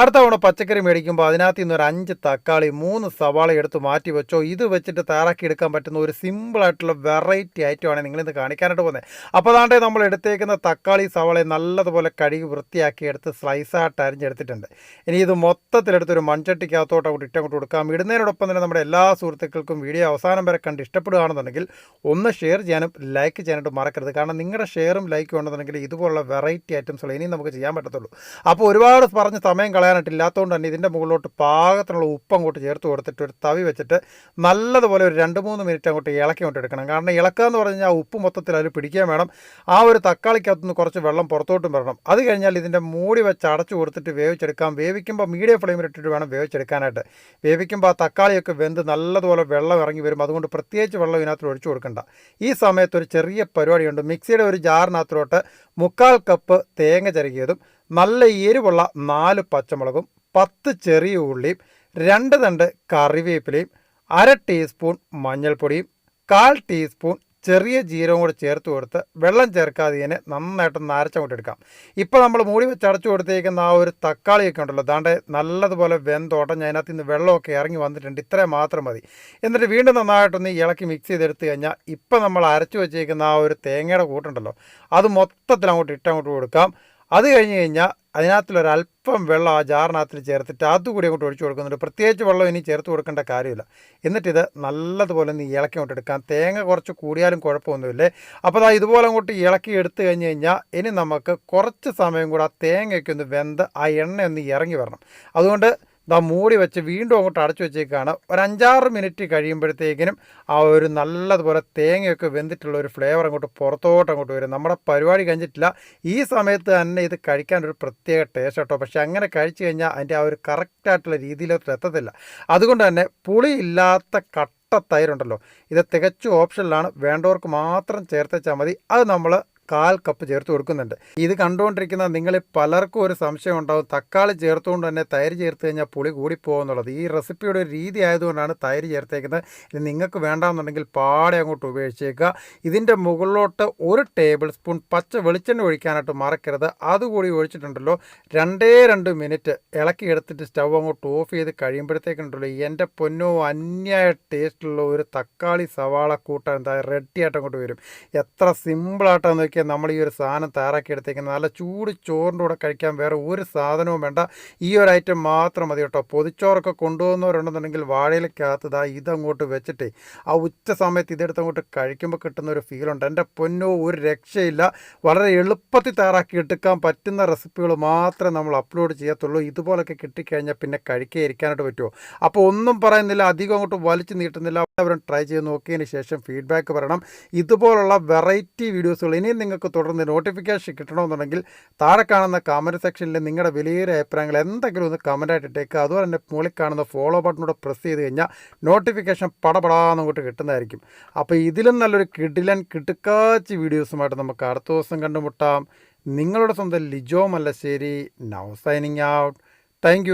അടുത്ത തവണ പച്ചക്കറി മേടിക്കുമ്പോൾ അതിനകത്ത് നിന്ന് ഒരു അഞ്ച് തക്കാളി മൂന്ന് സവാള എടുത്ത് മാറ്റി വെച്ചോ? ഇത് വെച്ചിട്ട് തയ്യാറാക്കി എടുക്കാൻ പറ്റുന്ന ഒരു സിമ്പിളായിട്ടുള്ള വെറൈറ്റി ഐറ്റമാണ് നിങ്ങളിന്ന് കാണിക്കാനായിട്ട് പോകുന്നത്. അപ്പോൾ അതാണ്ട് നമ്മൾ എടുത്തേക്കുന്ന തക്കാളി സവാളയെ നല്ലതുപോലെ കഴുകി വൃത്തിയാക്കി എടുത്ത് സ്ലൈസായിട്ട് അരിഞ്ഞെടുത്തിട്ടുണ്ട്. ഇനി ഇത് മൊത്തത്തിലെടുത്തൊരു മൺചട്ടിക്കകത്തോട്ട് അങ്ങോട്ട് ഇട്ടങ്ങോട്ട് കൊടുക്കാം. ഇടുന്നതിനോടൊപ്പം തന്നെ നമ്മുടെ എല്ലാ സുഹൃത്തുക്കൾക്കും വീഡിയോ അവസാനം വരെ കണ്ട് ഇഷ്ടപ്പെടുകയാണെന്നുണ്ടെങ്കിൽ ഒന്ന് ഷെയർ ചെയ്യാനും ലൈക്ക് ചെയ്യാനായിട്ട് മറക്കരുത്. കാരണം നിങ്ങളുടെ ഷെയറും ലൈക്കും ഉണ്ടെന്നുണ്ടെങ്കിൽ ഇതുപോലുള്ള വെറൈറ്റി ഐറ്റംസുകൾ ഇനിയും നമുക്ക് ചെയ്യാൻ പറ്റത്തുള്ളൂ. അപ്പോൾ ഒരുപാട് പറഞ്ഞ് സമയം കളയാനായിട്ട് ഇല്ലാത്തതുകൊണ്ട് തന്നെ ഇതിന്റെ മുകളിലോട്ട് പാകത്തിനുള്ള ഉപ്പ് അങ്ങോട്ട് ചേർത്ത് കൊടുത്തിട്ട് ഒരു തവി വെച്ചിട്ട് നല്ലതുപോലെ ഒരു രണ്ട് മൂന്ന് മിനിറ്റ് അങ്ങോട്ട് ഇളക്കി അങ്ങോട്ട് എടുക്കണം. കാരണം ഇളക്കുക എന്ന് പറഞ്ഞാൽ ആ ഉപ്പ് മൊത്തത്തിൽ അതിൽ പിടിക്കാൻ വേണം. ആ ഒരു തക്കാളിക്കകത്തുനിന്ന് കുറച്ച് വെള്ളം പുറത്തോട്ടും വരണം. അത് കഴിഞ്ഞാൽ ഇതിന്റെ മൂടി വെച്ച് അടച്ചു കൊടുത്തിട്ട് വേവിച്ചെടുക്കാം. വേവിക്കുമ്പോൾ മീഡിയം ഫ്ലെയിമിൽ ഇട്ടിട്ട് വേണം വേവിച്ചെടുക്കാനായിട്ട്. വേവിക്കുമ്പോൾ ആ തക്കാളിയൊക്കെ വെന്ത് നല്ലതുപോലെ വെള്ളം ഇറങ്ങി വരും. അതുകൊണ്ട് പ്രത്യേകിച്ച് വെള്ളം ഇതിനകത്ത് ഒഴിച്ചു കൊടുക്കണ്ട. ഈ സമയത്ത് ഒരു ചെറിയ പരിപാടിയുണ്ട്. മിക്സിയുടെ ഒരു ജാറിനകത്തോട്ട് മുക്കാൽ കപ്പ് തേങ്ങ ചിരകിയതും നല്ല എരിവുള്ള നാല് പച്ചമുളകും പത്ത് ചെറിയ ഉള്ളിയും രണ്ട് തണ്ട് കറിവേപ്പിലയും അര ടീസ്പൂൺ മഞ്ഞൾപ്പൊടിയും കാൽ ടീസ്പൂൺ ചെറിയ ജീരകം കൂടി ചേർത്ത് കൊടുത്ത് വെള്ളം ചേർക്കാതെ ഇതിനെ നന്നായിട്ട് നരച്ചങ്ങോട്ട് എടുക്കാം. ഇപ്പോൾ നമ്മൾ മൂടി വെച്ച് അടച്ചു കൊടുത്തേക്കുന്ന ആ ഒരു തക്കാളിയൊക്കെ ഉണ്ടല്ലോ ദാണ്ട് നല്ലതുപോലെ വെന്തോട്ടം ഞാൻ അതിനകത്ത് നിന്ന് വെള്ളമൊക്കെ ഇറങ്ങി വന്നിട്ടുണ്ട് ഇത്രയും മാത്രം മതി. എന്നിട്ട് വീണ്ടും നന്നായിട്ടൊന്ന് ഇളക്കി മിക്സ് ചെയ്തെടുത്ത് കഴിഞ്ഞാൽ ഇപ്പം നമ്മൾ അരച്ചു വെച്ചേക്കുന്ന ആ ഒരു തേങ്ങയുടെ കൂട്ടുണ്ടല്ലോ അത് മൊത്തത്തിൽ അങ്ങോട്ട് ഇട്ടങ്ങോട്ട് കൊടുക്കാം. അത് കഴിഞ്ഞ് കഴിഞ്ഞാൽ അതിനകത്തുള്ളൊരല്പം വെള്ളം ആ ജാറിനകത്തിൽ ചേർത്തിട്ട് അതുകൂടി അങ്ങോട്ട് ഒഴിച്ചു കൊടുക്കുന്നുണ്ട്. പ്രത്യേകിച്ച് വെള്ളം ഇനി ചേർത്ത് കൊടുക്കേണ്ട കാര്യമില്ല. എന്നിട്ടിത് നല്ലതുപോലെ ഒന്ന് ഇളക്കി അങ്ങോട്ട് എടുക്കാം. തേങ്ങ കുറച്ച് കൂടിയാലും കുഴപ്പമൊന്നുമില്ലേ? അപ്പോൾ അതാ ഇതുപോലെ അങ്ങോട്ട് ഇളക്കി എടുത്തു കഴിഞ്ഞ് കഴിഞ്ഞാൽ ഇനി നമുക്ക് കുറച്ച് സമയം കൂടെ ആ തേങ്ങയൊക്കെ ഒന്ന് വെന്ത് ആ എണ്ണ ഒന്ന് ഇറങ്ങി വരണം. അതുകൊണ്ട് ദാ മൂടി വെച്ച് വീണ്ടും അങ്ങോട്ട് അടച്ചു വെച്ചേക്കാണ്. ഒരു അഞ്ചാറ് മിനിറ്റ് കഴിയുമ്പോഴത്തേക്കിനും ആ ഒരു നല്ലതുപോലെ തേങ്ങയൊക്കെ വെന്തിട്ടുള്ള ഒരു ഫ്ലേവർ അങ്ങോട്ട് പുറത്തോട്ട് അങ്ങോട്ട് വരും. നമ്മുടെ പരിപാടി കഴിഞ്ഞിട്ടില്ല. ഈ സമയത്ത് തന്നെ ഇത് കഴിക്കാൻ ഒരു പ്രത്യേക ടേസ്റ്റ് കേട്ടോ പക്ഷേ അങ്ങനെ കഴിച്ചു കഴിഞ്ഞാൽ അതിന്റെ ആ ഒരു കറക്റ്റായിട്ടുള്ള രീതിയിലോട്ട് എത്തത്തില്ല. അതുകൊണ്ട് തന്നെ പുളിയില്ലാത്ത കട്ട തൈരുണ്ടല്ലോ. ഇത് തികച്ചും ഓപ്ഷനിലാണ് വേണ്ടവർക്ക് മാത്രം ചേർത്തച്ചാൽ മതി. അത് നമ്മൾ കാൽ കപ്പ് ചേർത്ത് കൊടുക്കുന്നുണ്ട്. ഇത് കണ്ടുകൊണ്ടിരിക്കുന്ന നിങ്ങളിൽ പലർക്കും ഒരു സംശയം ഉണ്ടാവും. തക്കാളി ചേർത്തുകൊണ്ട് തന്നെ തൈര് ചേർത്ത് കഴിഞ്ഞാൽ പുളി കൂടിപ്പോകുന്നുള്ളത് ഈ റെസിപ്പിയുടെ ഒരു രീതി ആയതുകൊണ്ടാണ് തൈര് ചേർത്തേക്കുന്നത്. ഇത് നിങ്ങൾക്ക് വേണ്ടാന്നുണ്ടെങ്കിൽ പാടെ അങ്ങോട്ട് ഉപയോഗിച്ചേക്കുക ഇതിന്റെ മുകളിലോട്ട് ഒരു ടേബിൾ സ്പൂൺ പച്ച വെളിച്ചെണ്ണ ഒഴിക്കാനായിട്ട് മറക്കരുത്. അതുകൂടി ഒഴിച്ചിട്ടുണ്ടല്ലോ. രണ്ടേ രണ്ട് മിനിറ്റ് ഇളക്കി എടുത്തിട്ട് സ്റ്റൗ അങ്ങോട്ട് ഓഫ് ചെയ്ത് കഴിയുമ്പോഴത്തേക്കുണ്ടല്ലോ എന്റെ പൊന്നോ അന്യായ ടേസ്റ്റുള്ള ഒരു തക്കാളി സവാള കൂട്ടാൻ എന്താ റെഡി ആയിട്ട് അങ്ങോട്ട് വരും. എത്ര സിമ്പിളായിട്ടാന്ന് നോക്കിയാൽ നമ്മൾ ഈ ഒരു സാധനം തയ്യാറാക്കി എടുത്തേക്കുന്നത് നല്ല ചൂട് ചോറിന്റെ കൂടെ കഴിക്കാൻ വേറെ ഒരു സാധനവും വേണ്ട. ഈ ഒരു ഐറ്റം മാത്രം മതി കേട്ടോ. പൊതിച്ചോറൊക്കെ കൊണ്ടുപോകുന്നവരുണ്ടെന്നുണ്ടെങ്കിൽ വാഴയിലേക്കകത്ത് ഇതാ ഇതങ്ങോട്ട് വെച്ചിട്ടേ ആ ഉച്ച സമയത്ത് ഇതെടുത്ത് അങ്ങോട്ട് കഴിക്കുമ്പോൾ കിട്ടുന്ന ഒരു ഫീലുണ്ട് എന്റെ പൊന്നോ ഒരു രക്ഷയില്ല. വളരെ എളുപ്പത്തിൽ തയ്യാറാക്കി എടുക്കാൻ പറ്റുന്ന റെസിപ്പികൾ മാത്രമേ നമ്മൾ അപ്ലോഡ് ചെയ്യത്തുള്ളൂ. ഇതുപോലൊക്കെ കിട്ടിക്കഴിഞ്ഞാൽ പിന്നെ കഴിക്കേ ഇരിക്കാനായിട്ട് പറ്റുമോ അപ്പോൾ ഒന്നും പറയുന്നില്ല. അധികം അങ്ങോട്ട് വലിച്ചു നീട്ടുന്നില്ല. എല്ലാവരും ട്രൈ ചെയ്ത് നോക്കിയതിന് ശേഷം ഫീഡ്ബാക്ക് പറയണം ഇതുപോലുള്ള വെറൈറ്റി വീഡിയോസുകൾ ഇനിയും നിങ്ങൾക്ക് തുടർന്ന് നോട്ടിഫിക്കേഷൻ കിട്ടണമെന്നുണ്ടെങ്കിൽ താഴെ കാണുന്ന കമന്റ് സെക്ഷനിൽ നിങ്ങളുടെ വിലയേറിയ അഭിപ്രായങ്ങൾ എന്തെങ്കിലും ഒന്ന് കമന്റായിട്ട് ഇട്ടേക്കുക അതുപോലെ തന്നെ മുകളിൽ കാണുന്ന ഫോളോ ബട്ടണോട് പ്രസ് ചെയ്ത് കഴിഞ്ഞാൽ നോട്ടിഫിക്കേഷൻ പടപടാന്ന് അങ്ങോട്ട് കിട്ടുന്നതായിരിക്കും. അപ്പോൾ ഇതിലും നല്ലൊരു കിടിലൻ കിട്ടുക്കാച്ച് വീഡിയോസുമായിട്ട് നമുക്ക് അടുത്ത ദിവസം കണ്ടുമുട്ടാം. നിങ്ങളുടെ സ്വന്തം Lijo Mallassery. Now signing out thank